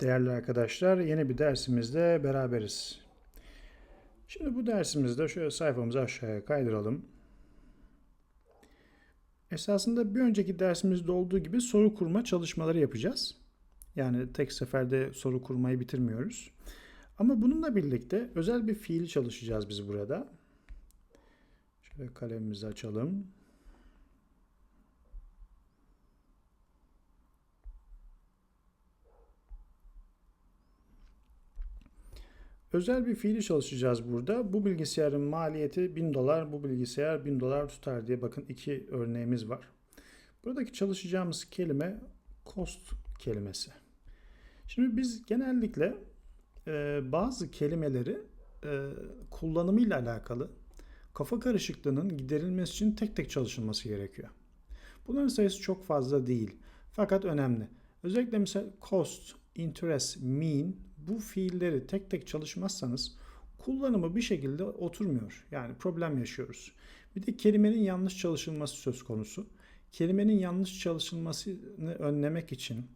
Değerli arkadaşlar, yeni bir dersimizde beraberiz. Şimdi bu dersimizde şöyle sayfamızı aşağıya kaydıralım. Esasında bir önceki dersimizde olduğu gibi soru kurma çalışmaları yapacağız. Yani tek seferde soru kurmayı bitirmiyoruz. Ama bununla birlikte özel bir fiil çalışacağız biz burada. Şöyle kalemimizi açalım. Özel bir fiili çalışacağız burada. Bu bilgisayarın maliyeti 1000 dolar, bu bilgisayar 1000 dolar tutar diye bakın iki örneğimiz var. Buradaki çalışacağımız kelime cost kelimesi. Şimdi biz genellikle e, bazı kelimeleri e, kullanımıyla alakalı kafa karışıklığının giderilmesi için tek tek çalışılması gerekiyor. Bunların sayısı çok fazla değil. Fakat önemli. Özellikle mesela cost, interest, mean bu fiilleri tek tek çalışmazsanız kullanımı bir şekilde oturmuyor. Yani problem yaşıyoruz. Bir de kelimenin yanlış çalışılması söz konusu. Kelimenin yanlış çalışılmasını önlemek için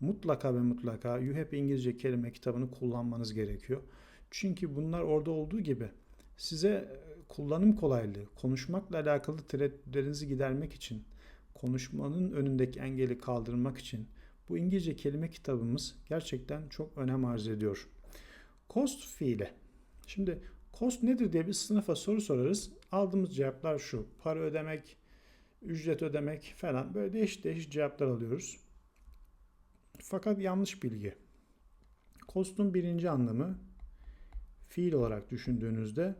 mutlaka ve mutlaka You Have İngilizce kelime kitabını kullanmanız gerekiyor. Çünkü bunlar orada olduğu gibi size kullanım kolaylığı, konuşmakla alakalı tereddütlerinizi gidermek için, konuşmanın önündeki engeli kaldırmak için bu İngilizce kelime kitabımız gerçekten çok önem arz ediyor. Cost fiili. Şimdi cost nedir diye bir sınıfa soru sorarız. Aldığımız cevaplar şu. Para ödemek, ücret ödemek falan böyle değişik değişik cevaplar alıyoruz. Fakat yanlış bilgi. Cost'un birinci anlamı fiil olarak düşündüğünüzde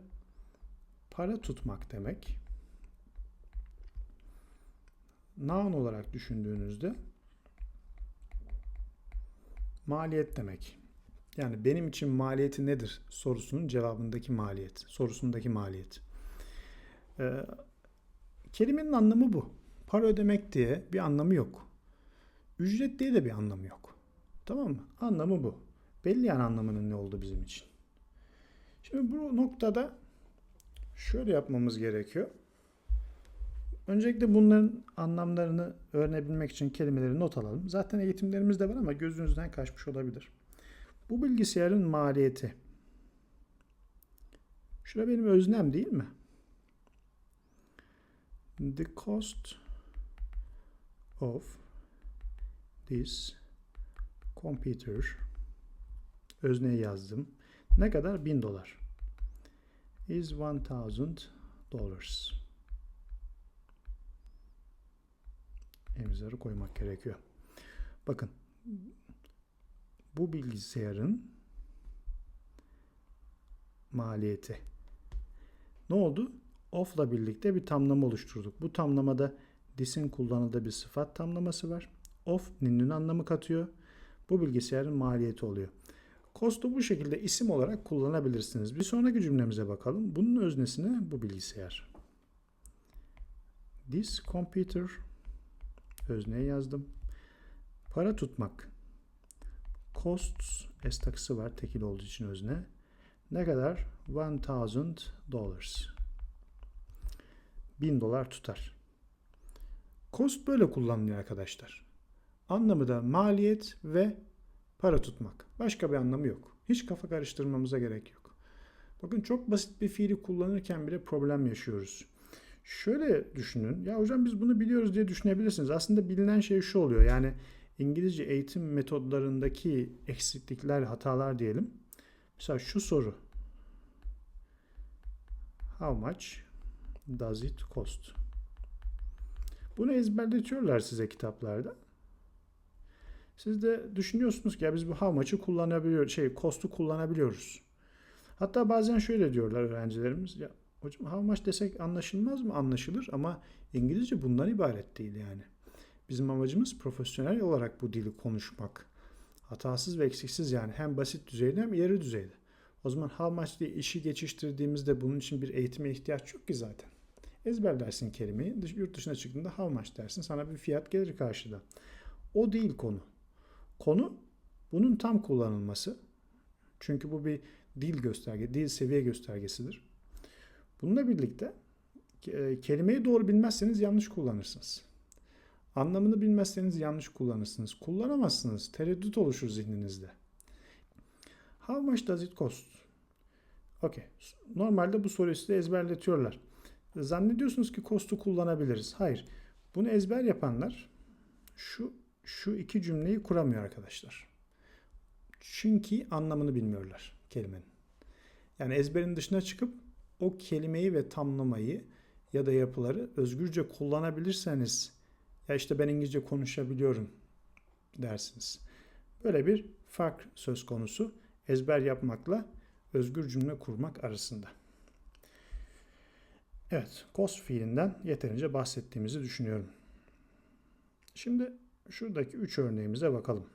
para tutmak demek. Noun olarak düşündüğünüzde maliyet demek. Yani benim için maliyeti nedir sorusunun cevabındaki maliyet, sorusundaki maliyet. Ee, kelimenin anlamı bu. Para ödemek diye bir anlamı yok. Ücret diye de bir anlamı yok. Tamam mı? Anlamı bu. Belli yani anlamının ne oldu bizim için. Şimdi bu noktada şöyle yapmamız gerekiyor. Öncelikle bunların anlamlarını öğrenebilmek için kelimeleri not alalım. Zaten eğitimlerimiz de var ama gözünüzden kaçmış olabilir. Bu bilgisayarın maliyeti. Şurada benim öznem değil mi? The cost of this computer özneye yazdım. Ne kadar? 1000 dolar. Is 1000 dollars. İmzaları koymak gerekiyor. Bakın bu bilgisayarın maliyeti. Ne oldu? Off'la birlikte bir tamlama oluşturduk. Bu tamlamada this'in kullanıldığı bir sıfat tamlaması var. Off nin'in anlamı katıyor. Bu bilgisayarın maliyeti oluyor. Cost'u bu şekilde isim olarak kullanabilirsiniz. Bir sonraki cümlemize bakalım. Bunun öznesine bu bilgisayar. This computer özneye yazdım. Para tutmak. Costs s takısı var tekil olduğu için özne. Ne kadar? 1000 dollars. 1000 dolar tutar. Cost böyle kullanılıyor arkadaşlar. Anlamı da maliyet ve para tutmak. Başka bir anlamı yok. Hiç kafa karıştırmamıza gerek yok. Bakın çok basit bir fiili kullanırken bile problem yaşıyoruz. Şöyle düşünün. Ya hocam biz bunu biliyoruz diye düşünebilirsiniz. Aslında bilinen şey şu oluyor. Yani İngilizce eğitim metodlarındaki eksiklikler, hatalar diyelim. Mesela şu soru. How much does it cost? Bunu ezberletiyorlar size kitaplarda. Siz de düşünüyorsunuz ki ya biz bu how much'ı kullanabiliyoruz, şey cost'u kullanabiliyoruz. Hatta bazen şöyle diyorlar öğrencilerimiz. Ya Hocam how much desek anlaşılmaz mı? Anlaşılır ama İngilizce bundan ibaret değil yani. Bizim amacımız profesyonel olarak bu dili konuşmak. Hatasız ve eksiksiz yani hem basit düzeyde hem ileri düzeyde. O zaman how much diye işi geçiştirdiğimizde bunun için bir eğitime ihtiyaç yok ki zaten. Ezberlersin kelimeyi. Yurt dışına çıktığında how much dersin. Sana bir fiyat gelir karşıda. O değil konu. Konu bunun tam kullanılması. Çünkü bu bir dil gösterge, dil seviye göstergesidir. Bununla birlikte e, kelimeyi doğru bilmezseniz yanlış kullanırsınız. Anlamını bilmezseniz yanlış kullanırsınız. Kullanamazsınız. Tereddüt oluşur zihninizde. How much does it cost? Okay. Normalde bu soruyu size ezberletiyorlar. Zannediyorsunuz ki cost'u kullanabiliriz. Hayır. Bunu ezber yapanlar şu şu iki cümleyi kuramıyor arkadaşlar. Çünkü anlamını bilmiyorlar kelimenin. Yani ezberin dışına çıkıp o kelimeyi ve tamlamayı ya da yapıları özgürce kullanabilirseniz ya işte ben İngilizce konuşabiliyorum dersiniz. Böyle bir fark söz konusu ezber yapmakla özgür cümle kurmak arasında. Evet, cost fiilinden yeterince bahsettiğimizi düşünüyorum. Şimdi şuradaki üç örneğimize bakalım.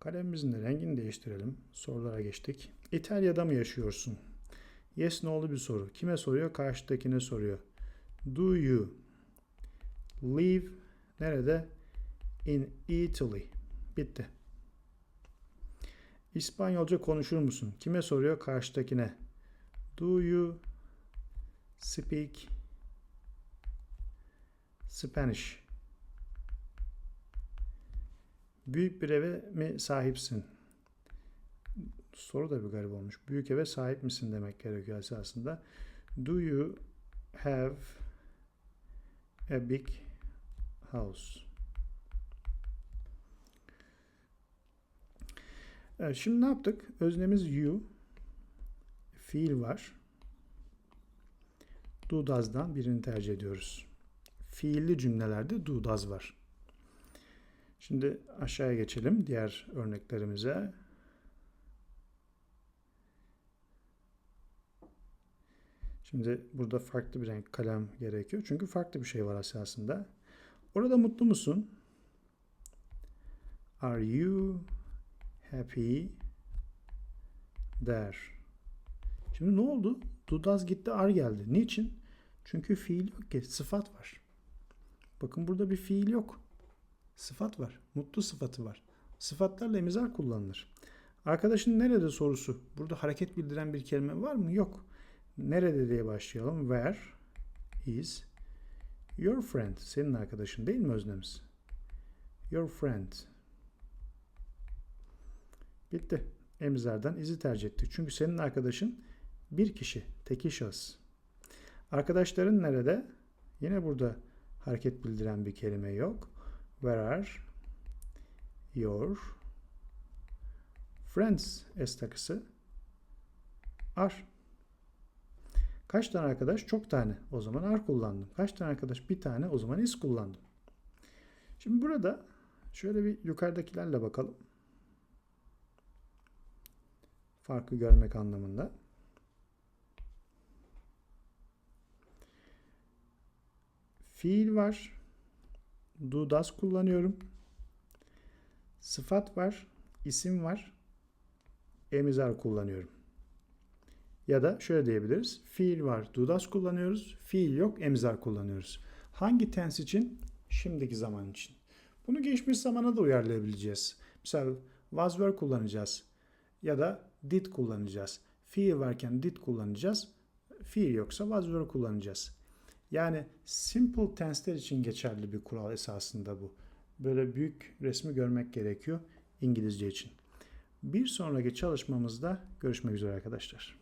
Kalemimizin de rengini değiştirelim. Sorulara geçtik. İtalya'da mı yaşıyorsun? Yes no'lu bir soru. Kime soruyor? Karşıdakine soruyor. Do you live nerede? In Italy. Bitti. İspanyolca konuşur musun? Kime soruyor? Karşıdakine. Do you speak Spanish? Büyük bir eve mi sahipsin? Soru da bir garip olmuş. Büyük eve sahip misin demek gerekiyor esasında. Do you have a big house? Evet, şimdi ne yaptık? Öznemiz you. Fiil var. Do does'dan birini tercih ediyoruz. Fiilli cümlelerde do does var. Şimdi aşağıya geçelim diğer örneklerimize. Şimdi burada farklı bir renk kalem gerekiyor. Çünkü farklı bir şey var esasında. Orada mutlu musun? Are you happy there? Şimdi ne oldu? Dudaz gitti, ar geldi. Niçin? Çünkü fiil yok ki. Sıfat var. Bakın burada bir fiil yok. Sıfat var. Mutlu sıfatı var. Sıfatlarla emizar kullanılır. Arkadaşın nerede sorusu. Burada hareket bildiren bir kelime var mı? Yok. Nerede diye başlayalım. Where is your friend? Senin arkadaşın değil mi öznemiz? Your friend. Bitti. Emizardan izi tercih ettik. Çünkü senin arkadaşın bir kişi, tekil şahıs. Arkadaşların nerede? Yine burada hareket bildiren bir kelime yok. Where are your friends es takısı are. Kaç tane arkadaş? Çok tane. O zaman are kullandım. Kaç tane arkadaş? Bir tane. O zaman is kullandım. Şimdi burada şöyle bir yukarıdakilerle bakalım. Farkı görmek anlamında. Fiil var. Do does kullanıyorum. Sıfat var. isim var. Emizar kullanıyorum. Ya da şöyle diyebiliriz. Fiil var. Do does kullanıyoruz. Fiil yok. Emizar kullanıyoruz. Hangi tense için? Şimdiki zaman için. Bunu geçmiş zamana da uyarlayabileceğiz. Mesela was were kullanacağız. Ya da did kullanacağız. Fiil varken did kullanacağız. Fiil yoksa was were kullanacağız. Yani simple tense'ler için geçerli bir kural esasında bu. Böyle büyük resmi görmek gerekiyor İngilizce için. Bir sonraki çalışmamızda görüşmek üzere arkadaşlar.